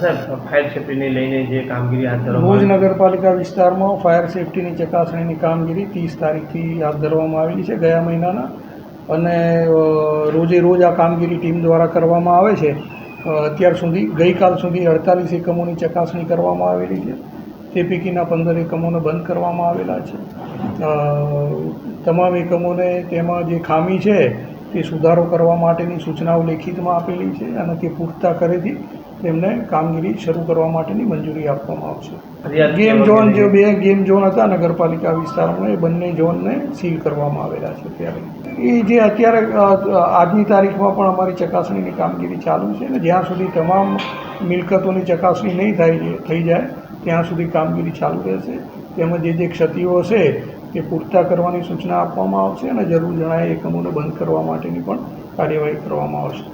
Fire સેફ્ટીને લઈને જે કામગીરી હાથ ધરવામાં ભુજ નગરપાલિકા વિસ્તારમાં ફાયર સેફટીની ચકાસણીની કામગીરી ત્રીસ તારીખથી હાથ ધરવામાં આવેલી છે ગયા મહિનાના. અને રોજે રોજ આ કામગીરી ટીમ દ્વારા કરવામાં આવે છે. અત્યાર સુધી ગઈકાલ સુધી અડતાલીસ એકમોની ચકાસણી કરવામાં આવેલી છે. તે પૈકીના પંદર એકમોને બંધ કરવામાં આવેલા છે. તમામ એકમોને તેમાં જે ખામી છે તે સુધારો કરવા માટેની સૂચનાઓ લેખિતમાં આપેલી છે અને તે પૂરતા કરેથી તેમને કામગીરી શરૂ કરવા માટેની મંજૂરી આપવામાં આવશે. ગેમ ઝોન જે બે ગેમ ઝોન હતા નગરપાલિકા વિસ્તારમાં એ બંને ઝોનને સીલ કરવામાં આવેલા છે ત્યારે એ જે અત્યારે આજની તારીખમાં પણ અમારી ચકાસણીની કામગીરી ચાલુ છે અને જ્યાં સુધી તમામ મિલકતોની ચકાસણી નહીં થાય થઈ જાય ત્યાં સુધી કામગીરી ચાલુ રહેશે. તેમજ જે જે ક્ષતિઓ હશે તે પૂરતા કરવાની સૂચના આપવામાં આવશે અને જરૂર જણાય એકમોને બંધ કરવા માટેની પણ કાર્યવાહી કરવામાં આવશે.